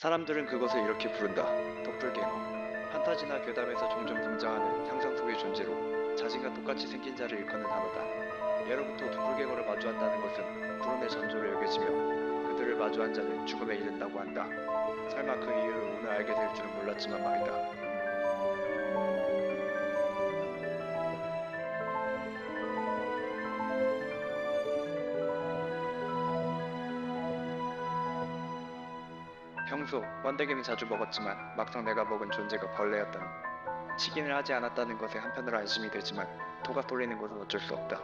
사람들은 그것을 이렇게 부른다. 도플갱어. 판타지나 괴담에서 종종 등장하는 상상 속의 존재로 자신과 똑같이 생긴 자를 일컫는 단어다. 예로부터 도플갱어를 마주한다는 것은 불운의 전조로 여겨지며 그들을 마주한 자는 죽음에 이른다고 한다. 설마 그 이유를 오늘 알게 될 줄은 몰랐지만 말이다. 평소 번데기는 자주 먹었지만 막상 내가 먹은 존재가 벌레였다니. 치킨을 하지 않았다는 것에 한편으로 안심이 되지만 토가 쏠리는 것은 어쩔 수 없다.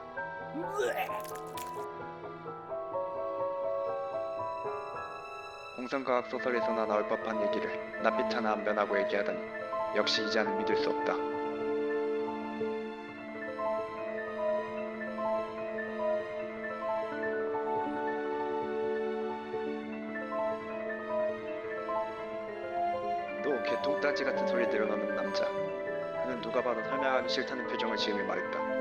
공상과학 소설에서나 나올 법한 얘기를 낯빛 하나 안 변하고 얘기하다니 역시 이제는 믿을 수 없다 또 개똥딱지 같은 소리 내려놓는 남자. 그는 누가 봐도 설명하기 싫다는 표정을 지으며 말했다.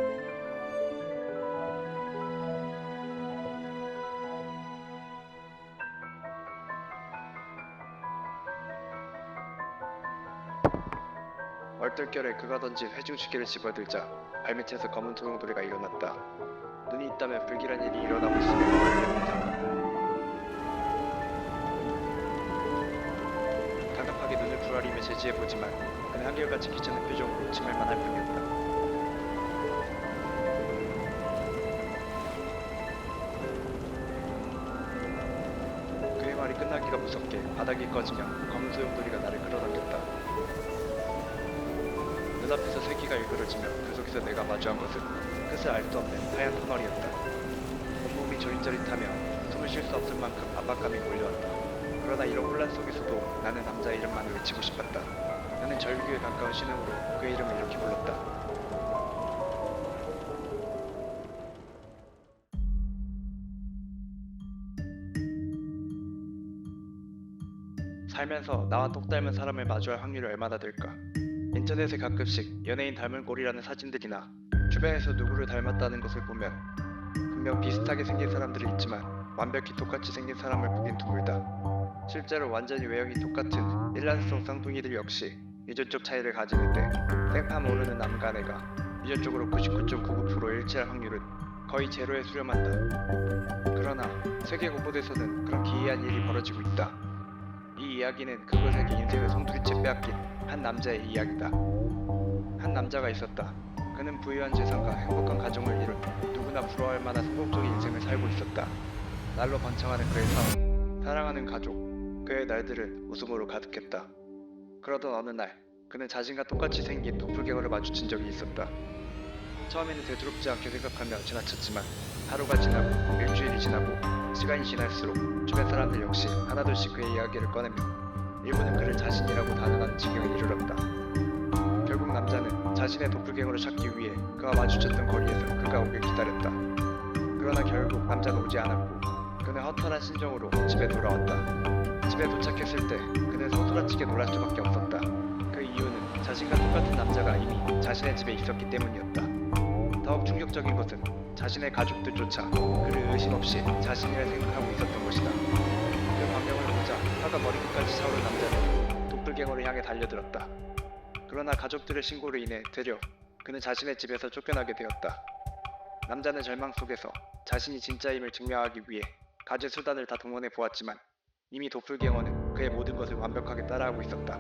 얼떨결에 그가 던진 회중시계를 집어들자 발밑에서 검은 소용돌이가 일어났다. 눈이 있다면 불길한 일이 일어나고 있음을 말했다 다 급하게 눈을 부라리며 제지해보지만 그는 한결같이 귀찮은 표정으로 침할만 할 뿐이었다. 그의 말이 끝나기가 무섭게 바닥이 꺼지며 검은 소용돌이가 나를 끌어당겼다. 눈앞에서 새끼가 일그러지며 그 속에서 내가 마주한 것은 끝을 알 수 없는 하얀 터널이었다. 온몸이 저릿저릿하며 숨을 쉴 수 없을 만큼 압박감이 몰려왔다. 그러나 이런 혼란 속에서도 나는 남자 이름만을 외치고 싶었다. 나는 절규에 가까운 신음으로 그의 이름을 이렇게 불렀다. 살면서 나와 똑 닮은 사람을 마주할 확률이 얼마나 될까? 인터넷에 가끔씩 연예인 닮은 꼴이라는 사진들이나 주변에서 누구를 닮았다는 것을 보면 분명 비슷하게 생긴 사람들이 있지만 완벽히 똑같이 생긴 사람을 보긴 드물다. 실제로 완전히 외형이 똑같은 일란성 쌍둥이들 역시 유전적 차이를 가지는데 생판 모르는 남과 내가 유전적으로 99.99% 일치할 확률은 거의 제로에 수렴한다. 그러나 세계 곳곳에서는 그런 기이한 일이 벌어지고 있다. 이 이야기는 그것에게 인생을 송두리째 빼앗긴 한 남자의 이야기다. 한 남자가 있었다. 그는 부유한 재산과 행복한 가정을 이룬 누구나 부러워할 만한 성공적인 인생을 살고 있었다. 날로 번창하는 그의 사업, 사랑하는 가족, 그의 날들은 웃음으로 가득했다. 그러던 어느 날, 그는 자신과 똑같이 생긴 도플갱어를 마주친 적이 있었다. 처음에는 대수롭지 않게 생각하며 지나쳤지만 하루가 지나고 일주일이 지나고 시간이 지날수록 주변 사람들 역시 하나둘씩 그의 이야기를 꺼내며 일부는 그를 자신이라고 단언하는 지경에 이르렀다. 결국 남자는 자신의 도플갱어를 찾기 위해 그와 마주쳤던 거리에서 그가 오길 기다렸다. 그러나 결국 남자는 오지 않았고 그는 허탈한 심정으로 집에 돌아왔다. 집에 도착했을 때 그는 소스라치게 놀랄 수밖에 없었다. 그 이유는 자신과 똑같은 남자가 이미 자신의 집에 있었기 때문이었다. 더욱 충격적인 것은 자신의 가족들조차 그를 의심 없이 자신이라 생각하고 있었던 것이다. 그 광경을 보자 화가 머리끝까지 차오른 남자는 도플갱어를 향해 달려들었다. 그러나 가족들의 신고로 인해 되려 그는 자신의 집에서 쫓겨나게 되었다. 남자는 절망 속에서 자신이 진짜임을 증명하기 위해 가지 수단을 다 동원해 보았지만 이미 도플갱어는 그의 모든 것을 완벽하게 따라하고 있었다.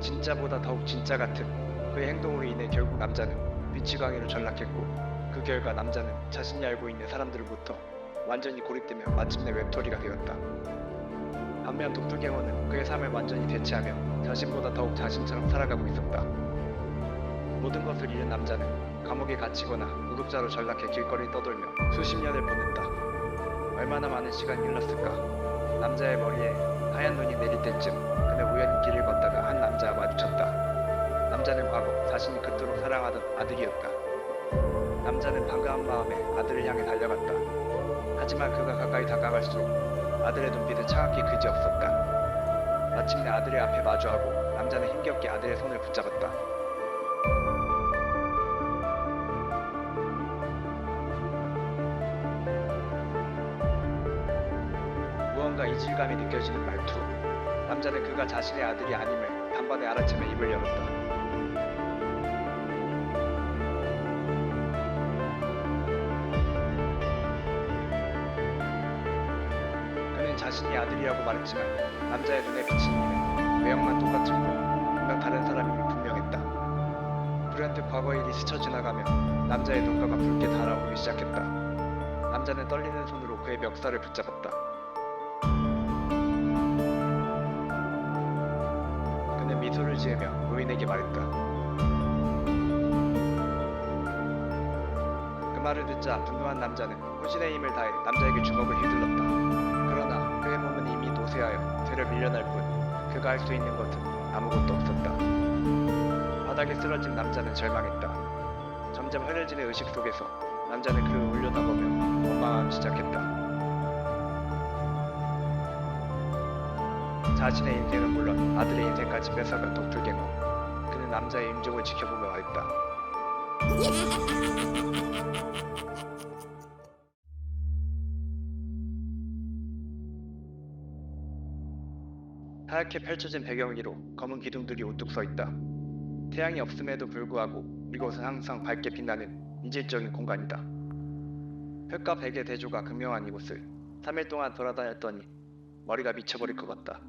진짜보다 더욱 진짜 같은 그의 행동으로 인해 결국 남자는 미치광이로 전락했고 그 결과 남자는 자신이 알고 있는 사람들로부터 완전히 고립되며 마침내 웹토리가 되었다. 반면 도플갱어는 그의 삶을 완전히 대체하며 자신보다 더욱 자신처럼 살아가고 있었다. 모든 것을 잃은 남자는 감옥에 갇히거나 무급자로 전락해 길거리를 떠돌며 수십 년을 보냈다. 얼마나 많은 시간이 흘렀을까? 남자의 머리에 하얀 눈이 내릴 때쯤 그는 우연히 길을 걷다가 한 남자와 마주쳤다. 남자는 과거 자신이 그토록 사랑하던 아들이었다. 남자는 반가운 마음에 아들을 향해 달려갔다. 하지만 그가 가까이 다가갈수록 아들의 눈빛은 차갑게 그지없었다. 마침내 아들의 앞에 마주하고 남자는 힘겹게 아들의 손을 붙잡았다. 이질감이 느껴지는 말투. 남자는 그가 자신의 아들이 아님을 단번에 알아채며 입을 열었다. 그는 자신이 아들이라고 말했지만 남자의 눈에 비친 이는 외형만 똑같을 뿐 분명 다른 사람임이 분명했다. 불현듯 과거 일이 스쳐 지나가며 남자의 눈가가 붉게 달아오기 시작했다. 남자는 떨리는 손으로 그의 멱살을 붙잡았다. 미소를 지으며 노인에게 말했다. 그 말을 듣자 분노한 남자는 후진의 힘을 다해 남자에게 주먹을 휘둘렀다. 그러나 그의 몸은 이미 노쇠하여 뒤를 밀려날 뿐 그가 할 수 있는 것은 아무것도 없었다. 바닥에 쓰러진 남자는 절망했다. 점점 흐려지는 의식 속에서 남자는 그를 올려다보며 원망하기 시작했다. 자신의 인생은 물론 아들의 인생까지 뺏어간 독불갱어. 그는 남자의 임종을 지켜보며 말했다. 하얗게 펼쳐진 배경 위로 검은 기둥들이 우뚝 서 있다. 태양이 없음에도 불구하고 이곳은 항상 밝게 빛나는 이질적인 공간이다. 흙과 백의 대조가 극명한 이곳을 3일 동안 돌아다녔더니 머리가 미쳐버릴 것 같다.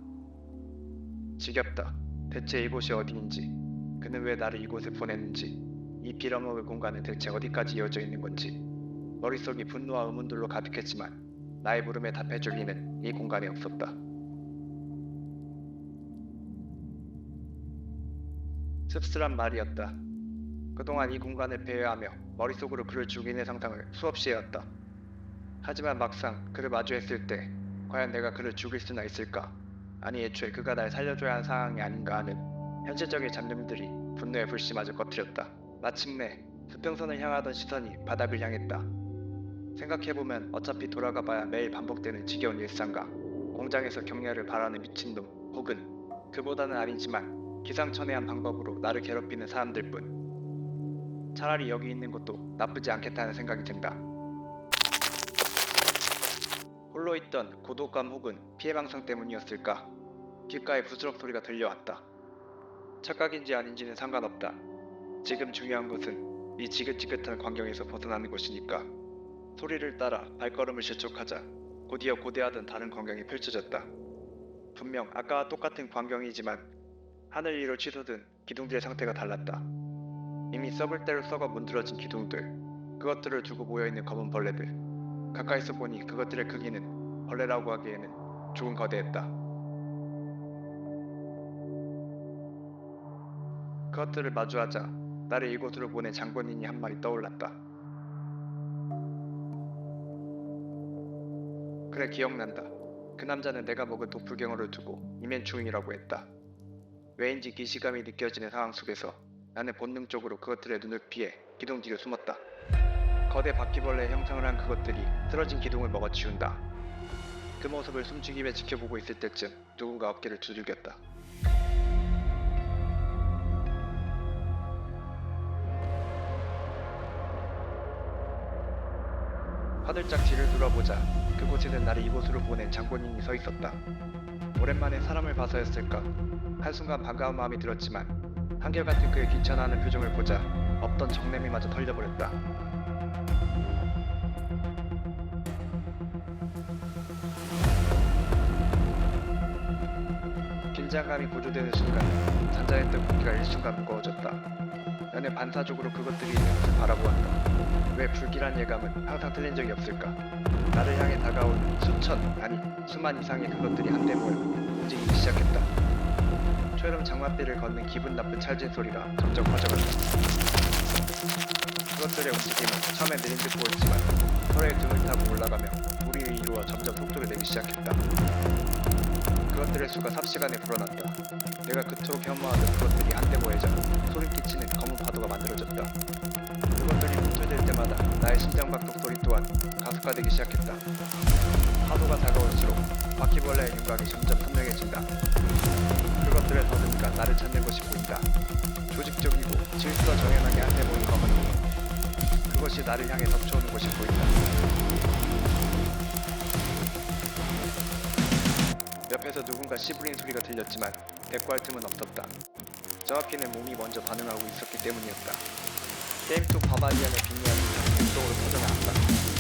지겹다. 대체 이곳이 어디인지, 그는 왜 나를 이곳에 보냈는지, 이 빌어먹을 공간은 대체 어디까지 이어져 있는 건지, 머릿속이 분노와 의문들로 가득했지만 나의 물음에 답해줄 이는 이 공간에 없었다. 씁쓸한 말이었다. 그동안 이 공간을 배회하며 머릿속으로 그를 죽이는 상상을 수없이 해왔다. 하지만 막상 그를 마주했을 때 과연 내가 그를 죽일 수나 있을까? 아니 애초에 그가 날 살려줘야 하는 상황이 아닌가 하는 현실적인 잡념들이 분노의 불씨마저 꺼트렸다. 마침내 수평선을 향하던 시선이 바닥을 향했다. 생각해보면 어차피 돌아가봐야 매일 반복되는 지겨운 일상과 공장에서 격려를 바라는 미친놈 혹은 그보다는 아니지만 기상천외한 방법으로 나를 괴롭히는 사람들 뿐 차라리 여기 있는 것도 나쁘지 않겠다는 생각이 든다. 홀로 있던 고독감 혹은 피해방상 때문이었을까 귓가에 부스럭 소리가 들려왔다. 착각인지 아닌지는 상관없다. 지금 중요한 것은 이 지긋지긋한 광경에서 벗어나는 것이니까 소리를 따라 발걸음을 재촉하자 곧이어 고대하던 다른 광경이 펼쳐졌다. 분명 아까와 똑같은 광경이지만 하늘 위로 치솟은 기둥들의 상태가 달랐다. 이미 썩을 대로 썩어 문드러진 기둥들, 그것들을 두고 모여있는 검은 벌레들. 가까이서 보니 그것들의 크기는 벌레라고 하기에는 조금 거대했다. 그것들을 마주하자 나를 이곳으로 보낸 장본인이 한 마리 떠올랐다. 그래 기억난다. 그 남자는 내가 먹은 도플갱어를 두고 이면충이라고 했다. 왜인지 기시감이 느껴지는 상황 속에서 나는 본능적으로 그것들의 눈을 피해 기둥 뒤로 숨었다. 거대 바퀴벌레의 형상을 한 그것들이 쓰러진 기둥을 먹어 치운다. 그 모습을 숨죽이며 지켜보고 있을 때쯤 누군가 어깨를 두들겼다. 화들짝 뒤를 돌아보자 그곳에는 나를 이곳으로 보낸 장본인이 서 있었다. 오랜만에 사람을 봐서였을까 한순간 반가운 마음이 들었지만 한결같은 그의 귀찮아하는 표정을 보자 없던 정냄이마저 털려버렸다. 긴장감이 고조되는 순간 잔잔했던 공기가 일순간 무거워졌다. 나는 반사적으로 그것들이 있는 곳을 바라보았다. 왜 불길한 예감은 항상 틀린 적이 없을까? 나를 향해 다가온 수천, 아니 수만 이상의 그것들이 한데 모여 움직이기 시작했다. 초여름 장맛비를 걷는 기분 나쁜 찰진 소리가 점점 커져간다. 그것들의 움직임은 처음엔 느린 듯 보였지만 서로의 등을 타고 올라가며 우리를 이루어 점점 속도를 내기 시작했다. 그것들의 수가 삽시간에 불어났다. 내가 그토록 혐오하던 그것들이 한데 모이자 소름 끼치는 검은 파도가 만들어졌다. 그것들이 꿈틀댈 때마다 나의 심장박동 소리 또한 가속화되기 시작했다. 파도가 다가올수록 바퀴벌레의 윤곽이 점점 선명해진다. 그것들을 더듬까 나를 찾는 것이 보인다. 조직적이고 질서 정연하게 모인 검은 눈. 그것이 나를 향해 덮쳐오는 것이 보인다. 옆에서 누군가 씨부린 소리가 들렸지만 대꾸할 틈은 없었다. 저 앞에는 몸이 먼저 반응하고 있었기 때문이었다. 게임 속 바바리안의 빅리안은 공속으로 퍼져나왔다.